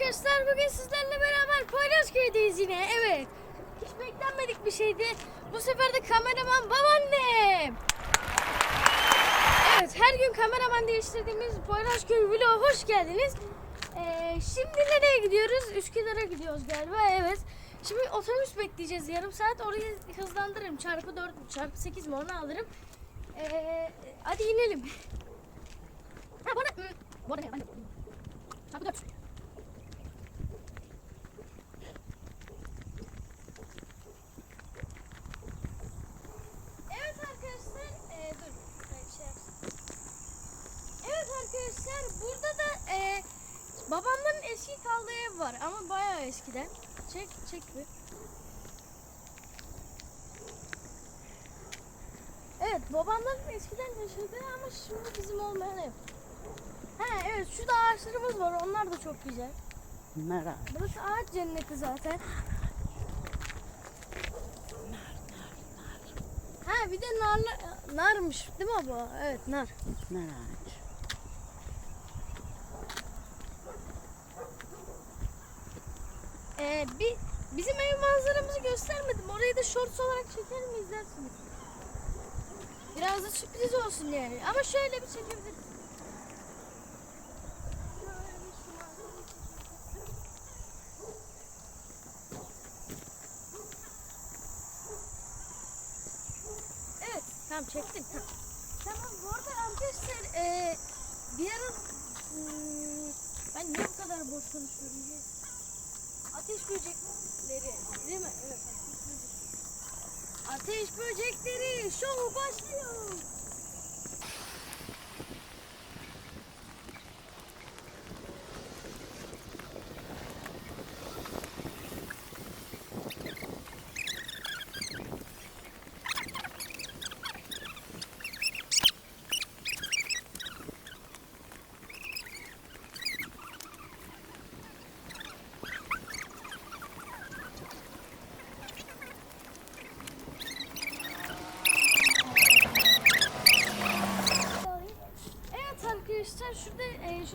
arkadaşlar bugün sizlerle beraber Poyrazköy'deyiz yine evet. Hiç beklenmedik bir şeydi. Bu sefer de kameraman babaannem. Evet her gün kameraman değiştirdiğimiz Poyrazköy vloga hoş geldiniz. Ee, şimdi nereye gidiyoruz? Üsküdar'a gidiyoruz galiba evet. Şimdi otobüs bekleyeceğiz yarım saat. Orayı hızlandırırım. Çarpı 4 mü çarpı 8 mi onu alırım. Ee, hadi inelim. Ha bu arada... Bu arada ben de Çarpı 4. Evet arkadaşlar, e, dur ben bir şey yapsın. Evet arkadaşlar, burada da e, babamların eski kaldığı ev var ama bayağı eskiden. Çek, çek bir. Evet, babamların eskiden yaşadığı ama şimdi bizim olmayan ev. Ha evet, şurada ağaçlarımız var, onlar da çok güzel. Merak. Burası ağaç cenneti zaten. Ha bir de narla, narmış değil mi baba? Evet nar. Merak. Ee, bir, bizim ev manzaramızı göstermedim. Orayı da shorts olarak çeker mi izlersiniz? Biraz da sürpriz olsun yani. Ama şöyle bir manzarayı çekebiliriz. Evet, tamam çektim. Tamam. Tamam, bu arada arkadaşlar e, bir ara hmm, ben niye bu kadar boş konuşuyorum diye. Ateş böcekleri değil mi? Evet. Ateş böcekleri şovu başlıyor. Evet arkadaşlar şurada e,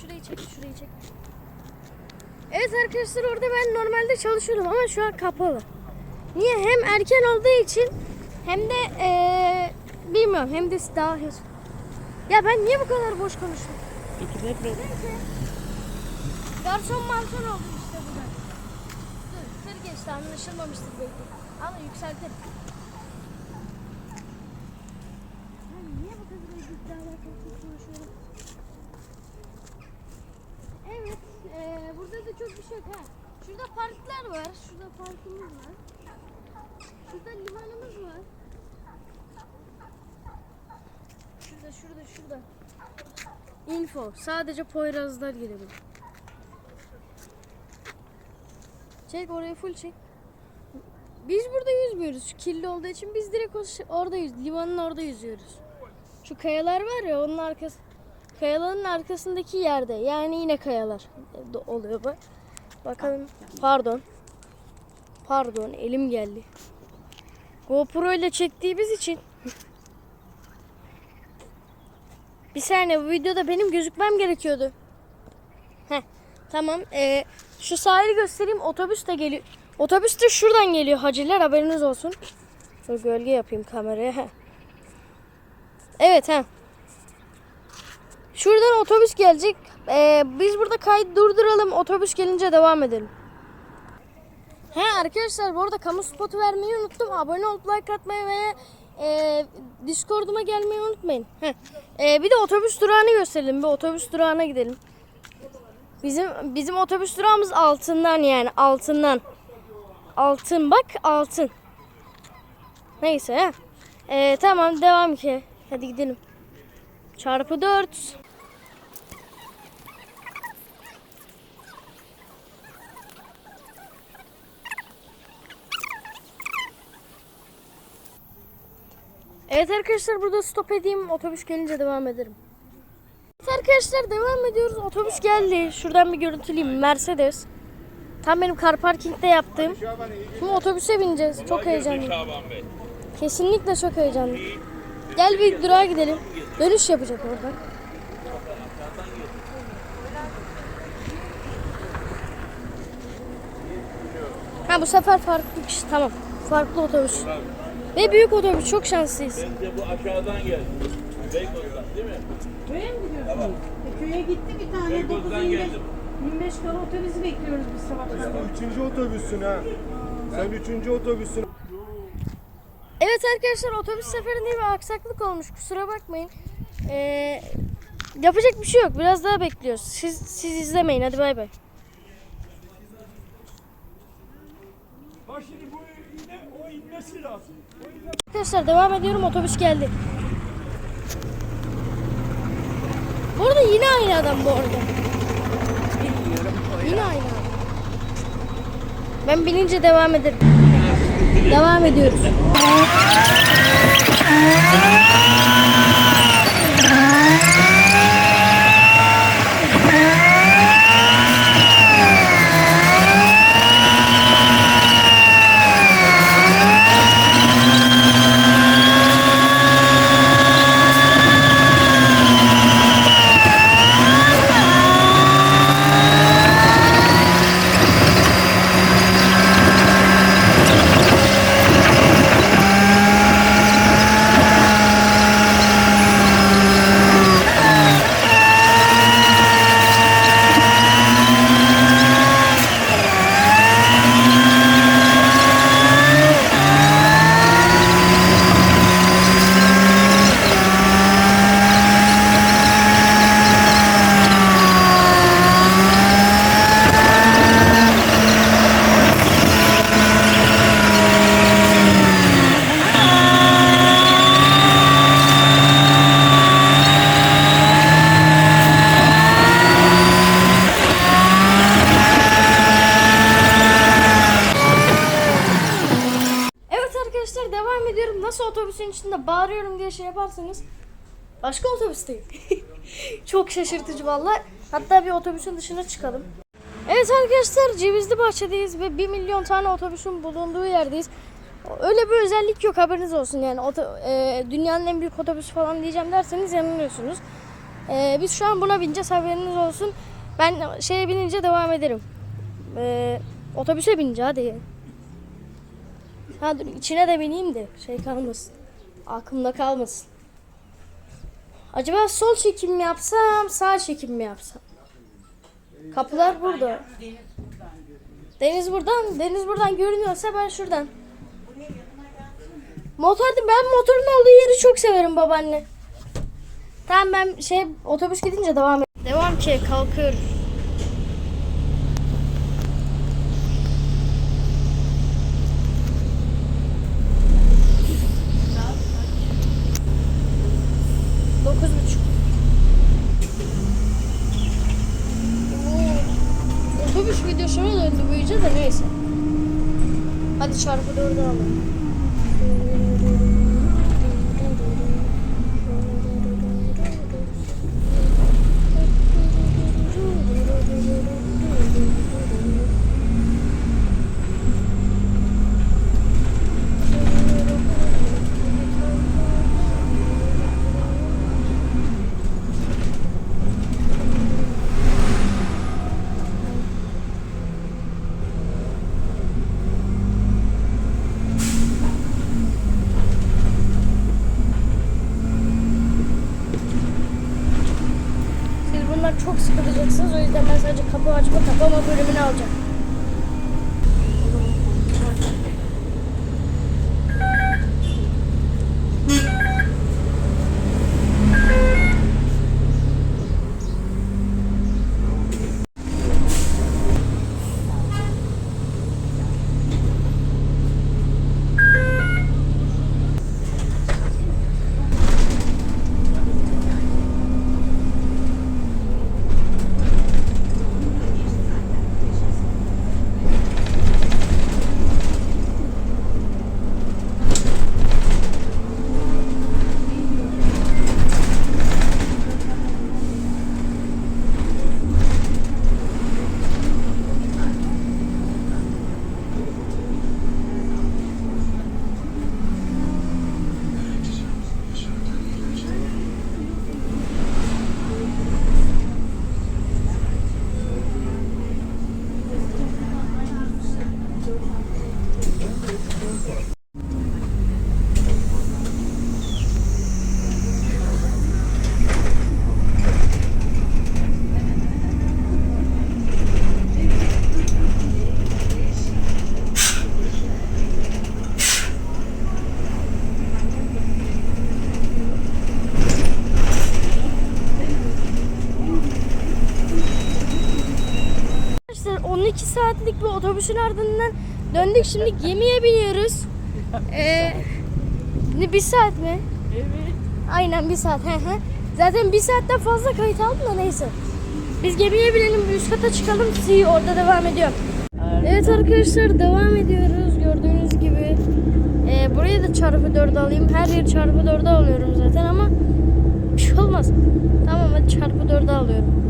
şurayı çek, şurayı çek. Evet arkadaşlar orada ben normalde çalışıyorum ama şu an kapalı. Niye? Hem erken olduğu için hem de e, bilmiyorum hem de daha hız. Ya ben niye bu kadar boş konuştum? De bir. Neyse. Garson manson oldum işte burada. Dur, tır geçti anlaşılmamıştır belki. Ama yükseltelim. Ben niye bu kadar alakalı konuşuyorum? Evet, eee, burada da çok bir şey yok ha. Şurada parklar var, şurada parkımız var. Şurada limanımız var. Şurada, şurada, şurada. Info. Sadece Poyrazlar girebilir. Çek orayı full çek. Biz burada yüzmüyoruz. Kirli olduğu için biz direkt orada yüz, limanın orada yüzüyoruz. Şu kayalar var ya onun arkası kayaların arkasındaki yerde. Yani yine kayalar oluyor bu. Bakalım. Pardon. Pardon elim geldi. GoPro ile çektiğimiz için bir saniye bu videoda benim gözükmem gerekiyordu. Heh, tamam. Ee, şu sahili göstereyim. Otobüs de geliyor. Otobüs de şuradan geliyor haciler haberiniz olsun. Şöyle gölge yapayım kameraya. Heh. Evet ha. Şuradan otobüs gelecek. Ee, biz burada kaydı durduralım. Otobüs gelince devam edelim. He arkadaşlar bu arada kamu spotu vermeyi unuttum. Abone olup like atmayı ve e, Discord'uma gelmeyi unutmayın. Heh. E, bir de otobüs durağını gösterelim. Bir otobüs durağına gidelim. Bizim bizim otobüs durağımız altından yani altından. Altın bak altın. Neyse he. E, tamam devam ki. Hadi gidelim. Çarpı 4. Evet arkadaşlar burada stop edeyim. Otobüs gelince devam ederim. Evet arkadaşlar devam ediyoruz. Otobüs geldi. Şuradan bir görüntüleyeyim. Mercedes. Tam benim car parkingde yaptığım. Şimdi otobüse bineceğiz. Çok heyecanlıyım. Kesinlikle çok heyecanlıyım. Gel bir durağa gidelim. Dönüş yapacak orada. Ha bu sefer farklı kişi tamam. Farklı otobüs. Ve büyük otobüs çok şanslıyız. Bence bu aşağıdan geldi. Beykoz'dan değil mi? Köye mi gidiyorsunuz? E, köye gitti bir tane Beykoz'dan 9 25, geldim. 25 kala otobüsü bekliyoruz biz sabahtan. Üçüncü otobüsün ha. Sen üçüncü otobüsün. Evet arkadaşlar otobüs seferinde bir aksaklık olmuş. Kusura bakmayın. Ee, yapacak bir şey yok. Biraz daha bekliyoruz. Siz siz izlemeyin. Hadi bay bay. Bak şimdi bu yine o inmesi lazım. Arkadaşlar devam ediyorum. Otobüs geldi. Bu arada yine aynı adam bu arada. Yine aynı adam. Ben binince devam ederim. Devam ediyoruz. Evet arkadaşlar devam ediyorum. Nasıl otobüsün içinde bağırıyorum diye şey yaparsanız başka otobüsteyim. Çok şaşırtıcı valla. Hatta bir otobüsün dışına çıkalım. Evet arkadaşlar Cevizli Bahçe'deyiz ve 1 milyon tane otobüsün bulunduğu yerdeyiz. Öyle bir özellik yok haberiniz olsun yani oto- e, dünyanın en büyük otobüsü falan diyeceğim derseniz yanılıyorsunuz. E, biz şu an buna bineceğiz haberiniz olsun. Ben şeye binince devam ederim. E, otobüse binince hadi. Ha dur içine de bineyim de şey kalmasın. Aklımda kalmasın. Acaba sol çekim mi yapsam, sağ çekim mi yapsam? Kapılar burada. Deniz buradan, deniz buradan görünüyorsa ben şuradan. Motor ben motorun olduğu yeri çok severim babaanne. Tamam ben şey otobüs gidince devam et. Devam ki kalkıyorum. Dokuz buçuk. Oo, Otobüs videosuna döndü bu iyice de neyse. Hadi çarpı dördü alalım. Sıkılacaksınız. O yüzden ben sadece kapı açma kapama bölümünü alacağım. 12 saatlik bir otobüsün ardından döndük. Şimdi gemiye biniyoruz. Ee, ne bir saat mi? Evet. Aynen bir saat. Zaten bir saatten fazla kayıt aldım da neyse. Biz gemiye binelim, bir üst kata çıkalım. Sizi orada devam ediyor. Evet arkadaşlar devam ediyoruz gördüğünüz gibi. Ee, buraya da çarpı 4 alayım. Her yer çarpı 4'e alıyorum zaten ama bir şey olmaz. Tamam hadi çarpı 4'e alıyorum.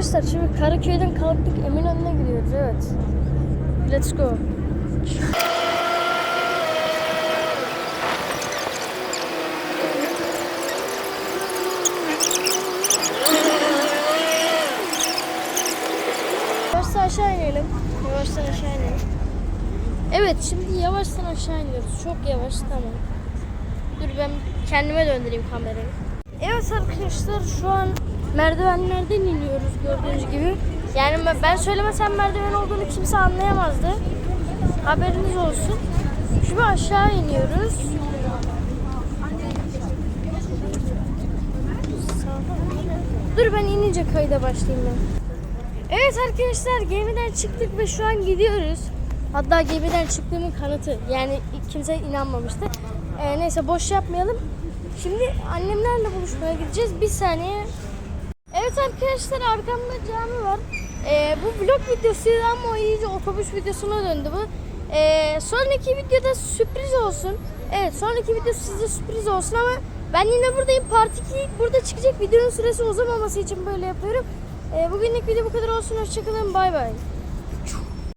Arkadaşlar şimdi Karaköy'den kalktık Eminönü'ne gidiyoruz evet. Let's go. Yavaştan aşağı inelim. Yavaştan aşağı inelim. Evet şimdi yavaştan aşağı iniyoruz. Çok yavaş tamam. Dur ben kendime döndüreyim kamerayı. Evet arkadaşlar şu an merdivenlerden iniyoruz gördüğünüz gibi. Yani ben- söylemesem merdiven olduğunu kimse anlayamazdı. Haberiniz olsun. Şimdi aşağı iniyoruz. Dur ben inince kayda başlayayım ben. Evet arkadaşlar gemiden çıktık ve şu an gidiyoruz. Hatta gemiden çıktığımın kanıtı. Yani kimse inanmamıştı. Ee, neyse boş yapmayalım. Şimdi annemlerle buluşmaya gideceğiz. Bir saniye. Evet arkadaşlar arkamda cami var. Ee, bu vlog videosuydu ama iyice otobüs videosuna döndü bu. Ee, sonraki videoda sürpriz olsun. Evet sonraki video size sürpriz olsun ama ben yine buradayım. Part 2 burada çıkacak. Videonun süresi uzamaması için böyle yapıyorum. Ee, bugünlük video bu kadar olsun. Hoşçakalın. Bay bay.